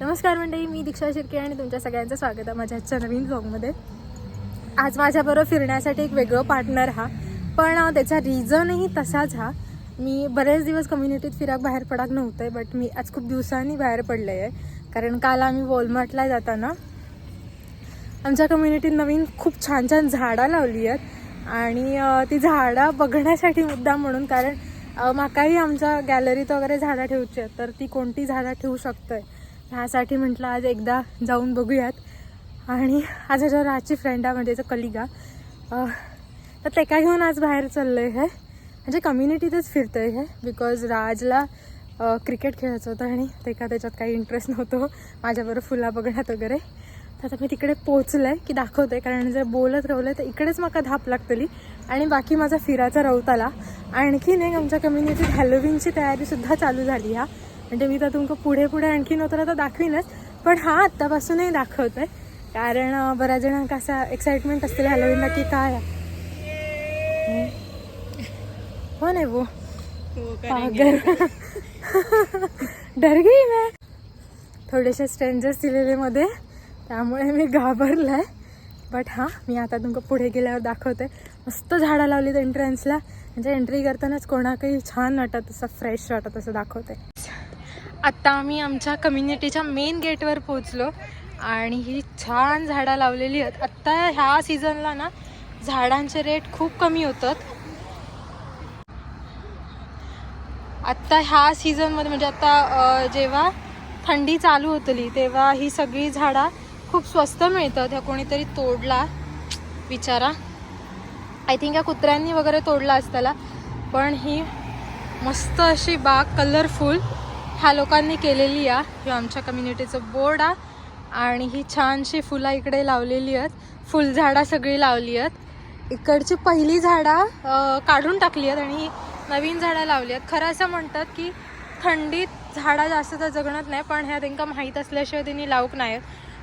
नमस्कार मंडळी मी दीक्षा शिर्के आणि तुमच्या सगळ्यांचं स्वागत आहे माझ्या आजच्या नवीन ब्लॉगमध्ये आज माझ्याबरोबर फिरण्यासाठी एक वेगळं पार्टनर हा. पण त्याचा रिझनही तसाच हा. मी बरेच दिवस कम्युनिटीत फिराक बाहेर पडाक नव्हते बट मी आज खूप दिवसांनी बाहेर पडले आहे. कारण काल आम्ही वॉलमार्टला जाताना आमच्या कम्युनिटीत नवीन खूप छान छान झाडं लावली आहेत. आणि ती झाडं बघण्यासाठी मुद्दा म्हणून कारण माकाही आमच्या गॅलरीत वगैरे झाडं ठेवची आहेत तर ती कोणती झाडं ठेवू आहे ह्यासाठी म्हटलं आज एकदा जाऊन बघूयात. आणि आज माझ्या राजची फ्रेंड आहे म्हणजे कलिगा. तर ते काय घेऊन आज बाहेर चाललं आहे म्हणजे कम्युनिटीतच फिरतं आहे बिकॉज राजला क्रिकेट खेळायचं होतं आणि ते का त्याच्यात काही इंटरेस्ट नव्हतो माझ्याबरोबर फुला बघण्यात वगैरे. तर आता मी तिकडे पोचलं आहे की दाखवते कारण जर बोलत राहिलं तर इकडेच माका धाप लागतली. आणि बाकी माझा फिराचा रवताला. आणखीन एक आमच्या कम्युनिटीत हॅलोविनची तयारीसुद्धा चालू झाली हा. म्हणजे मी तर तुमचं पुढे पुढे आणखीन होतं तर दाखवीनच. पण हा आत्तापासूनही दाखवत आहे कारण बऱ्याच जणांका असा एक्साइटमेंट असते हॅलोविनला की काय. हो नाही वो डर गई मैं. थोडेसे स्ट्रेंजर्स दिलेले मध्ये. त्यामुळे मी घाबरलाय. बट हां मी आता तुमका पुढे गेल्यावर दाखवते मस्त झाडं लावलीत एंट्रन्सला म्हणजे एंट्री करतानाच कोणाकही छान वाटत असं फ्रेश वाटत असं दाखवते आत्ता आम्ही आमच्या कम्युनिटीच्या मेन गेटवर पोचलो आणि ही छान झाडं लावलेली आहेत. आत्ता ह्या सीझनला ना झाडांचे रेट खूप कमी होतात. आत्ता ह्या सीझनमध्ये म्हणजे आत्ता जेव्हा थंडी चालू होतली तेव्हा ही सगळी झाडं खूप स्वस्त मिळतात. ह्या कोणीतरी तोडला. विचारा. आय थिंक या कुत्र्यांनी वगैरे तोडला असताला. पण ही मस्त अशी बाग कलरफुल ह्या लोकांनी केलेली आहे हे आमच्या कम्युनिटीचं बोर्ड आहे आणि ही छानशी फुलं इकडे लावलेली आहेत. फुलझाडं सगळी लावली आहेत. इकडची पहिली झाडं काढून टाकली आहेत आणि ही नवीन झाडं लावली आहेत. खरं असं म्हणतात की थंडीत झाडं जास्त तर जगणत नाही पण ह्या त्यांना माहीत असल्याशिवाय त्यांनी लावूक नाही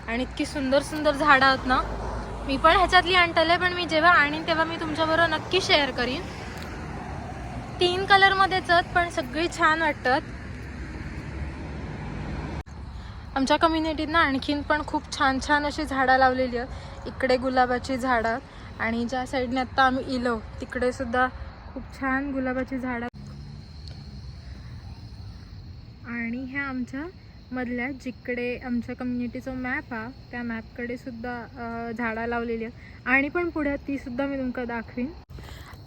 आणि इतकी सुंदर सुंदर झाडं आहेत ना. मी पण ह्याच्यातली आणतले पण मी जेव्हा आणीन तेव्हा मी तुमच्याबरोबर नक्की शेअर करीन. तीन कलरमध्येच आहेत पण सगळी छान वाटतात. आमच्या कम्युनिटीत ना आणखीन पण खूप छान छान अशी झाडं लावलेली आहेत. इकडे गुलाबाची झाडं आणि ज्या साईडने आत्ता आम्ही इलो तिकडे सुद्धा खूप छान गुलाबाची झाडं. आणि ह्या आमच्या मधल्या जिकडे आमच्या कम्युनिटीचा मॅप हा त्या मॅपकडे सुद्धा झाडं लावलेली आहेत. आणि पण पुढे ती सुद्धा मी तुमका दाखवीन.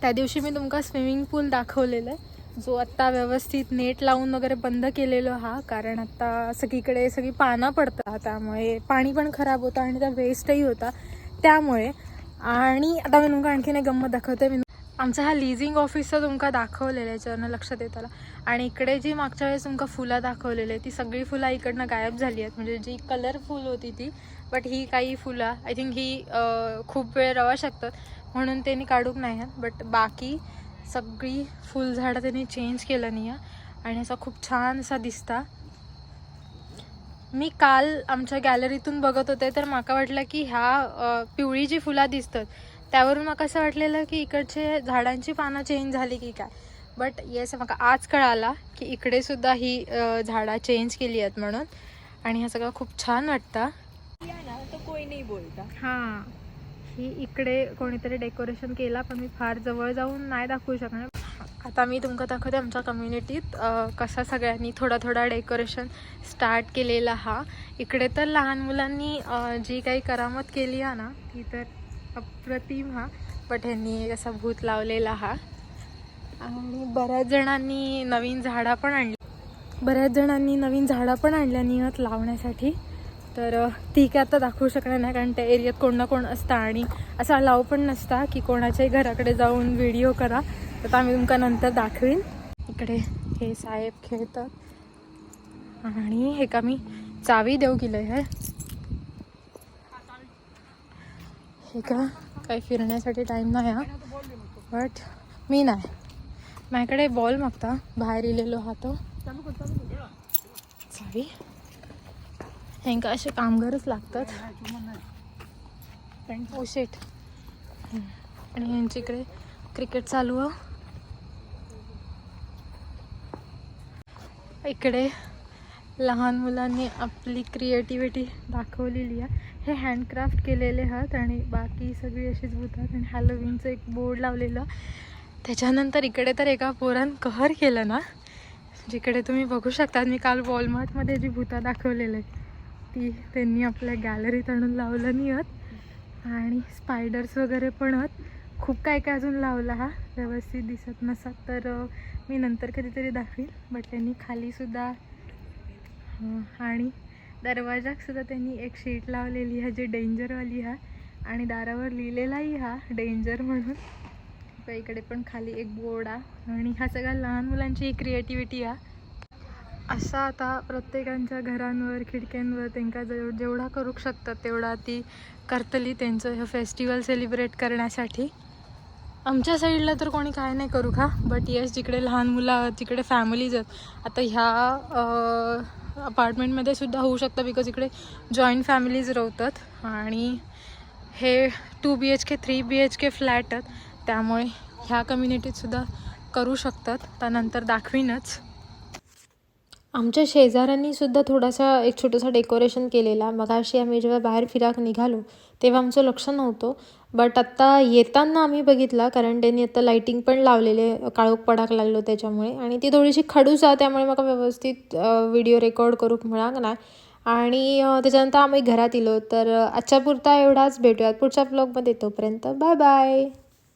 त्या दिवशी मी तुमका स्विमिंग पूल दाखवलेलं आहे. जो आत्ता व्यवस्थित नेट लावून वगैरे बंद केलेलो हा कारण आत्ता सगळीकडे सगळी पानं पडतात त्यामुळे पाणी पण खराब होतं आणि त्या वेस्टही होता. त्यामुळे आणि आता मी तुमका आणखीन एक गंमत दाखवते. मी आमचा हा लिझिंग ऑफिसचं तुमका दाखवलेलं आहे याच्यावरनं लक्षात देताला आणि इकडे जी मागच्या वेळेस तुमका फुलं दाखवलेली आहे ती सगळी फुलं इकडनं गायब झाली आहेत. म्हणजे जी कलरफुल होती ती बट ही काही फुलं आय थिंक ही खूप वेळ रवा शकतात. म्हणून त्यांनी काढूक नाही आहेत. बट बाकी सगळी फुलझाडं त्यांनी चेंज केलं नाही आहे आणि असा खूप छान असा दिसता. मी काल आमच्या गॅलरीतून बघत होते तर माका वाटलं की ह्या पिवळी जी फुलं दिसतात त्यावरून मला असं वाटलेलं की इकडचे झाडांची पानं चेंज झाली की काय. बट येस मला आज कळाला की इकडे सुद्धा ही झाडं चेंज केली आहेत म्हणून. आणि हे सगळं खूप छान वाटतं. तो कोई नहीं बोलता. हां. ही इकडे कोणीतरी डेकोरेशन केला पण मी फार जवळ जाऊन नाही दाखवू शकणार. आता मी तुमका दाखवते आमच्या कम्युनिटीत कसा सगळ्यांनी थोडा थोडा डेकोरेशन स्टार्ट केलेला हा. इकडे तर लहान मुलांनी जी काही करामत केली आहे ना ती तर अप्रतिम हा. बट ह्यांनी असा भूत लावलेला हा. आणि बऱ्याच जणांनी नवीन झाडं पण आणली. बऱ्याच जणांनी नवीन झाडं पण आणल्या नियत लावण्यासाठी. तर ती काय आता दाखवू शकणार नाही कारण त्या एरियात कोण ना कोण असता आणि असा अलाव पण नसता की कोणाच्याही घराकडे जाऊन व्हिडिओ करा. तर आम्ही तुमका नंतर दाखवीन. इकडे हे साहेब खेळतात. आणि हे का मी चावी देऊ गेलं आहे हे का? काही फिरण्यासाठी टाईम नाही हा. बट मी नाही. माझ्याकडे बॉल मागता. बाहेर इलेलो हा तो. चावी? ह्यांका असे कामगारच लागतात. ओ शेट आणि oh ह्यांच्या इकडे क्रिकेट चालू आहे. इकडे लहान मुलांनी आपली क्रिएटिव्हिटी दाखवलेली आहे. हे हँडक्राफ्ट केलेले आहात आणि बाकी सगळी अशीच भूतात आणि हॅलोविनचं एक बोर्ड लावलेलं त्याच्यानंतर इकडे तर एका पोरान कहर केलं ना जिकडे तुम्ही बघू शकता मी काल वॉलमार्टमध्ये जी भूता दाखवलेलं आहे ती त्यांनी आपल्या गॅलरीत आणून लावलं नाही आहेत आणि स्पायडर्स वगैरे पण आहेत खूप काय काय अजून लावला हा. व्यवस्थित दिसत नसत. तर मी नंतर कधीतरी दाखवीन. बट त्यांनी खालीसुद्धा आणि दरवाजातसुद्धा त्यांनी एक शीट लावलेली हा जी डेंजरवाली हा. आणि दारावर लिहिलेलाही हा डेंजर म्हणून. इकडे पण खाली एक बोर्ड आहे आणि हा सगळा लहान मुलांची क्रिएटिव्हिटी आहे असा आता प्रत्येकांच्या घरांवर खिडक्यांवर त्यांना जेव जेवढा करू शकतात तेवढा ती करतली त्यांचं हे फेस्टिवल सेलिब्रेट करण्यासाठी. आमच्या साईडला तर कोणी काय नाही करू का? बट येस जिकडे लहान मुलं तिकडे जिकडे फॅमिलीज आहेत. आता ह्या अपार्टमेंटमध्ये सुद्धा होऊ शकतं बिकॉज इकडे जॉईंट फॅमिलीज रवतात. आणि हे two B H K three B H K flat आहेत. त्यामुळे ह्या कम्युनिटीतसुद्धा करू शकतात. त्यानंतर दाखवीनच. आमच्या शेजाऱ्यांनी सुद्धा थोडासा एक छोटंसं डेकोरेशन केलेला. मग अशी आम्ही जेव्हा बाहेर फिराक निघालो तेव्हा आमचं लक्ष नव्हतं. बट आत्ता येताना आम्ही बघितला कारण त्यांनी आता लाईटिंग पण लावलेले काळोख पडाक लागलो त्याच्यामुळे. आणि ती थोडीशी खडूस आहे त्यामुळे मला व्यवस्थित व्हिडिओ रेकॉर्ड करूक मिळाक ना आणि त्याच्यानंतर आम्ही घरात इलो. तर आजच्यापुरता आजच्या पुरता एवढाच. भेटूयात पुढच्या ब्लॉगमध्ये तोपर्यंत. Bye bye